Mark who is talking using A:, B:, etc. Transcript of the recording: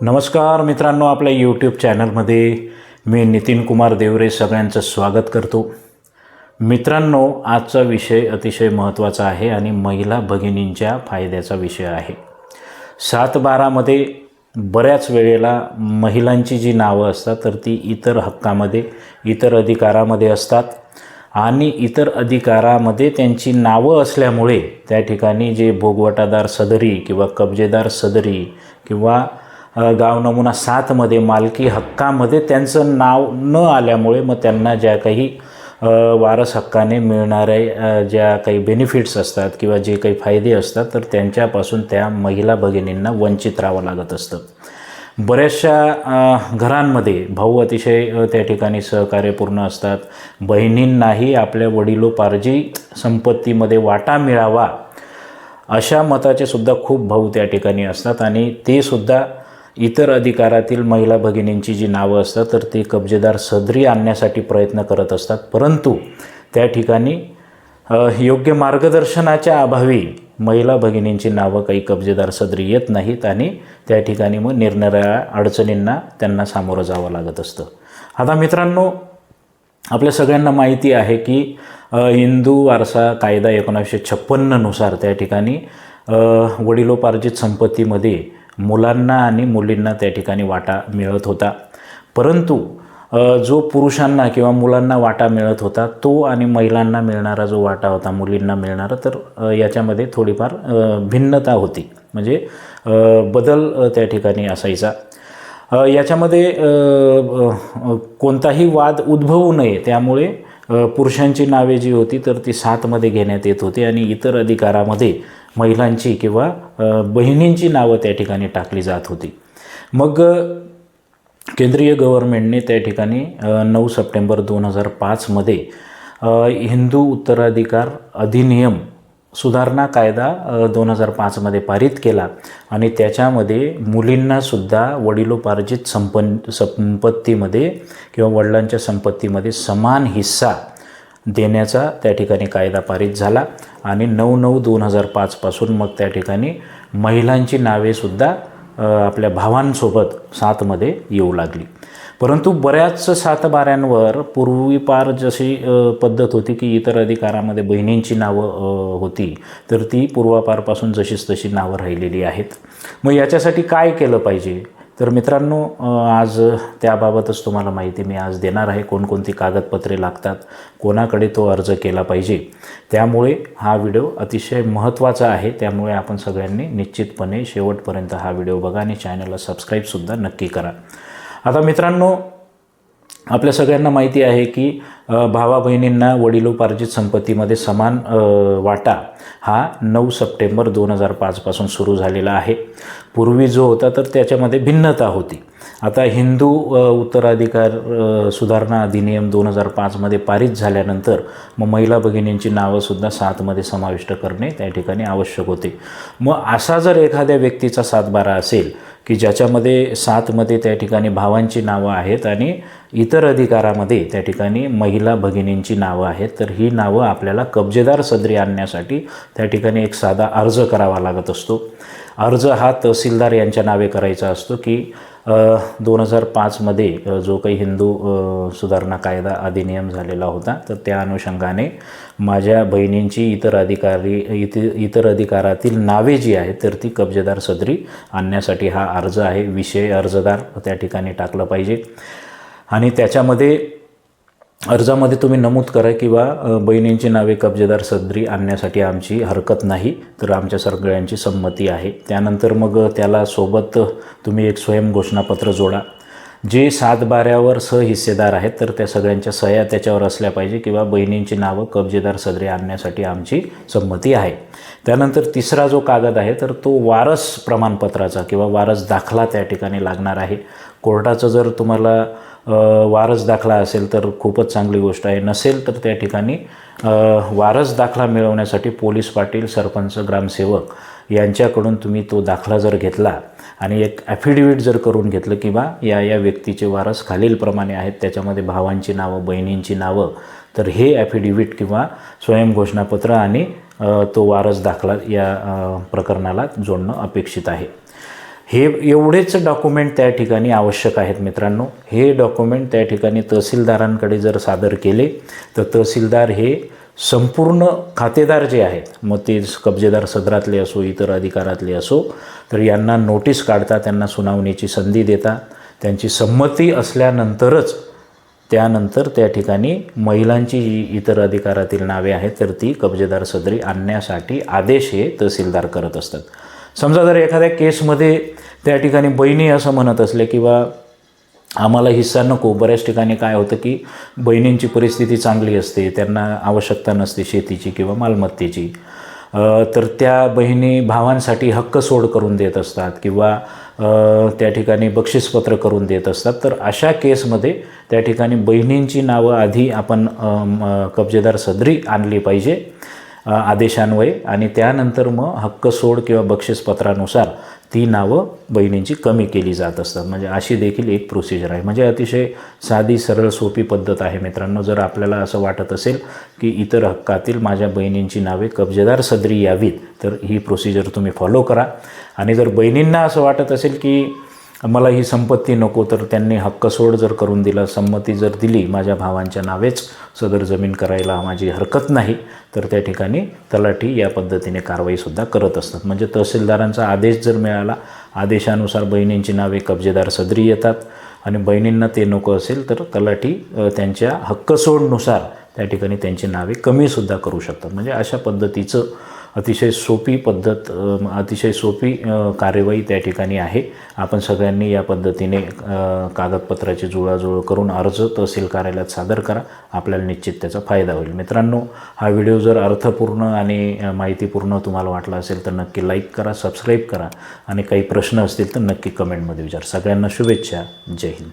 A: नमस्कार मित्रांनो आपल्या यूट्यूब चॅनलमध्ये मी नितीन कुमार देवरे सगळ्यांचं स्वागत करतो. मित्रांनो आजचा विषय अतिशय महत्त्वाचा आहे आणि महिला भगिनींच्या फायद्याचा विषय आहे. सात बारामध्ये बऱ्याच वेळेला महिलांची जी नावं असतात तर ती इतर हक्कामध्ये इतर अधिकारामध्ये असतात आणि इतर अधिकारामध्ये त्यांची नावं असल्यामुळे त्या ठिकाणी जे भोगवटादार सदरी किंवा कब्जेदार सदरी किंवा गाव नमुना सातमध्ये मालकी हक्कामध्ये त्यांचं नाव न आल्यामुळे मग त्यांना ज्या काही वारस हक्काने मिळणारे ज्या काही बेनिफिट्स असतात किंवा जे काही फायदे असतात तर त्यांच्यापासून त्या महिला भगिनींना वंचित राहावं लागत असतं. बऱ्याचशा घरांमध्ये भाऊ अतिशय त्या ठिकाणी सहकार्यपूर्ण असतात. बहिणींनाही आपल्या वडिलोपार्जी संपत्तीमध्ये वाटा मिळावा अशा मताचे सुद्धा खूप भाऊ त्या ठिकाणी असतात आणि ते सुद्धा इतर अधिकारातील महिला भगिनींची जी नावं असतात तर ती कब्जेदार सदरी आणण्यासाठी प्रयत्न करत असतात. परंतु त्या ठिकाणी योग्य मार्गदर्शनाच्या अभावी महिला भगिनींची नावं काही कब्जेदार सदरी येत नाहीत आणि त्या ठिकाणी मग निरनिराळ्या अडचणींना त्यांना सामोरं जावं लागत असतं. आता मित्रांनो आपल्या सगळ्यांना माहिती आहे की हिंदू वारसा कायदा एकोणीसशे छप्पन्ननुसार त्या ठिकाणी वडिलोपार्जित संपत्तीमध्ये मुलांना आणि मुलींना त्या ठिकाणी वाटा मिळत होता. परंतु जो पुरुषांना किंवा मुलांना वाटा मिळत होता तो आणि महिलांना मिळणारा जो वाटा होता मुलींना मिळणारा तर याच्यामध्ये थोडीफार भिन्नता होती. म्हणजे बदल त्या ठिकाणी असायचा. याच्यामध्ये कोणताही वाद उद्भवू नये त्यामुळे पुरुषांची नावे जी होती तर ती सातमध्ये घेण्यात येत होती आणि इतर अधिकारामध्ये महिलांची किंवा बहिणींची नावं त्या ठिकाणी टाकली जात होती. मग केंद्रीय गव्हर्नमेंटने त्या ठिकाणी नऊ सप्टेंबर दोन हजार पाचमध्ये हिंदू उत्तराधिकार अधिनियम सुधारणा कायदा दोन हजार पाचमध्ये पारित केला आणि त्याच्यामध्ये मुलींनासुद्धा वडिलोपार्जित संपन संपत्तीमध्ये किंवा वडिलांच्या संपत्तीमध्ये समान हिस्सा देण्याचा त्या ठिकाणी कायदा पारित झाला आणि नऊ नऊ दोन हजार पाचपासून मग त्या ठिकाणी महिलांची नावेसुद्धा आपल्या भावांसोबत सातमध्ये येऊ लागली. परंतु बऱ्याच सातबाऱ्यांवर पूर्वीपार जशी पद्धत होती की इतर अधिकारामध्ये बहिणींची नावं होती तर ती पूर्वापारपासून जशीच तशी नावं राहिलेली आहेत. मग याच्यासाठी काय केलं पाहिजे? तर मित्रांनो आज त्याबाबतच तुम्हाला माहिती मी आज देणार आहे. कोणकोणती कागदपत्रे लागतात कोणाकडे तो अर्ज केला पाहिजे त्यामुळे हा व्हिडिओ अतिशय महत्त्वाचा आहे. त्यामुळे आपण सगळ्यांनी निश्चितपणे शेवटपर्यंत हा व्हिडिओ बघा आणि चॅनलला सबस्क्राईबसुद्धा नक्की करा. आता मित्रांनो आपल्या सगळ्यांना माहिती आहे की भावा बहिणींना वडिलोपार्जित संपत्तीमध्ये समान वाटा हा नऊ सप्टेंबर दोन हजार पाचपासून सुरू झालेला आहे. पूर्वी जो होता तर त्याच्यामध्ये भिन्नता होती. आता हिंदू उत्तराधिकार सुधारणा अधिनियम दोन हजार पाचमध्ये पारित झाल्यानंतर मग महिला भगिनींची नावंसुद्धा सातमध्ये समाविष्ट करणे त्या ठिकाणी आवश्यक होते. मग असा जर एखाद्या व्यक्तीचा सातबारा असेल की ज्याच्यामध्ये सातमध्ये त्या ठिकाणी भावांची नावं आहेत आणि इतर अधिकारामध्ये त्या ठिकाणी महिला भगिनींची नावं आहेत तर ही नावं आपल्याला कब्जेदार सदरी आणण्यासाठी त्या ठिकाणी एक साधा अर्ज करावा लागत असतो. अर्ज हा तहसीलदार यांच्या नावे करायचा असतो की दोन हजार पाचमध्ये जो काही हिंदू सुधारणा कायदा अधिनियम झालेला होता तर त्या अनुषंगाने माझ्या बहिणींची इतर अधिकारी इतर इतर अधिकारातील नावे जी आहेत तर ती कब्जेदार सदरी आणण्यासाठी हा अर्ज आहे. विषय अर्जदार त्या ठिकाणी टाकलं पाहिजे. आणि त्याच्यामध्ये अर्जामध्ये तुम्ही नमूद करा किंवा बहिणींची नावे कब्जेदार सदरी आणण्यासाठी आमची हरकत नाही तर आमच्या सगळ्यांची संमती आहे. त्यानंतर मग त्याला सोबत तुम्ही एक स्वयं घोषणापत्र जोडा. जे सातबाऱ्यावर सहहिस्सेदार आहेत तर त्या सगळ्यांच्या सह्या त्याच्यावर असल्या पाहिजे किंवा बहिणींची नावं कब्जेदार सदरी आणण्यासाठी आमची संमती आहे. त्यानंतर तिसरा जो कागद आहे तर तो वारस प्रमाणपत्राचा किंवा वारस दाखला त्या ठिकाणी लागणार आहे. कोर्टाचं जर तुम्हाला वारस दाखला असेल तर खूपच चांगली गोष्ट आहे. नसेल तर त्या ठिकाणी वारस दाखला मिळवण्यासाठी पोलीस पाटील सरपंच ग्रामसेवक यांच्याकडून तुम्ही तो दाखला जर घेतला आणि एक ॲफिडेविट जर करून घेतलं की बा या या व्यक्तीचे वारस खालीलप्रमाणे आहेत त्याच्यामध्ये भावांची नावं बहिणींची नावं तर हे ॲफिडेविट किंवा स्वयंघोषणापत्र आणि तो वारस दाखला या प्रकरणाला जोडणं अपेक्षित आहे. हे एवढेच डॉक्युमेंट त्या ठिकाणी आवश्यक आहेत मित्रांनो. हे डॉक्युमेंट त्या ठिकाणी तहसीलदारांकडे जर सादर केले तर तहसीलदार हे संपूर्ण खातेदार जे आहेत मग ते कब्जेदार सदरातले असो इतर अधिकारातले असो तर यांना नोटीस काढता त्यांना सुनावणीची संधी देता. त्यांची संमती असल्यानंतरच त्यानंतर त्या ठिकाणी महिलांची जी इतर अधिकारातील नावे आहेत तर ती कब्जेदार सदरी आणण्यासाठी आदेश हे तहसीलदार करत असतात. समजा जर एखाद्या केसमध्ये त्या ठिकाणी बहिणी असं म्हणत असले किंवा आम्हाला हिस्सा नको बऱ्याच ठिकाणी काय होतं की बहिणींची परिस्थिती चांगली असते त्यांना आवश्यकता नसते शेतीची किंवा मालमत्तेची तर त्या बहिणी भावांसाठी हक्क सोड करून देत असतात किंवा त्या ठिकाणी बक्षीसपत्र करून देत असतात. तर अशा केसमध्ये त्या ठिकाणी बहिणींची नावं आधी आपण कब्जेदार सदरी आणली पाहिजे. आदेशान्वये आणि त्यानंतर मग हक्क सोड किंवा बक्षीसपत्रानुसार ती नावं बहिणींची कमी केली जात असतात. म्हणजे अशी देखील एक प्रोसिजर आहे. म्हणजे अतिशय साधी सरळ सोपी पद्धत आहे मित्रांनो. जर आपल्याला असं वाटत असेल की इतर हक्कातील माझ्या बहिणींची नावे कब्जेदार सदरी यावीत तर ही प्रोसिजर तुम्ही फॉलो करा. आणि जर बहिणींना असं वाटत असेल की मला ही संपत्ती नको तर त्यांनी हक्कसोड जर करून दिला संमती जर दिली माझ्या भावांच्या नावेच सदर जमीन करायला माझी हरकत नाही तर त्या ठिकाणी तलाठी या पद्धतीने कारवाईसुद्धा करत असतात. म्हणजे तहसीलदारांचा आदेश जर मिळाला आदेशानुसार बहिणींची नावे कब्जेदार सदरी येतात आणि बहिणींना ते नको असेल तर तलाठी त्यांच्या हक्कसोडनुसार त्या ठिकाणी त्यांची नावे कमीसुद्धा करू शकतात. म्हणजे अशा पद्धतीचं अतिशय सोपी पद्धत अतिशय सोपी कार्यवाही त्या ठिकाणी आहे. आपण सगळ्यांनी या पद्धतीने कागदपत्राची जुळाजुळ करून अर्ज तहसील कार्यालयात सादर करा. आपल्याला निश्चित त्याचा फायदा होईल. मित्रांनो हा व्हिडिओ जर अर्थपूर्ण आणि माहितीपूर्ण तुम्हाला वाटला असेल तर नक्की लाईक करा सबस्क्राईब करा. आणि काही प्रश्न असतील तर नक्की कमेंटमध्ये विचार. सगळ्यांना शुभेच्छा. जय हिंद.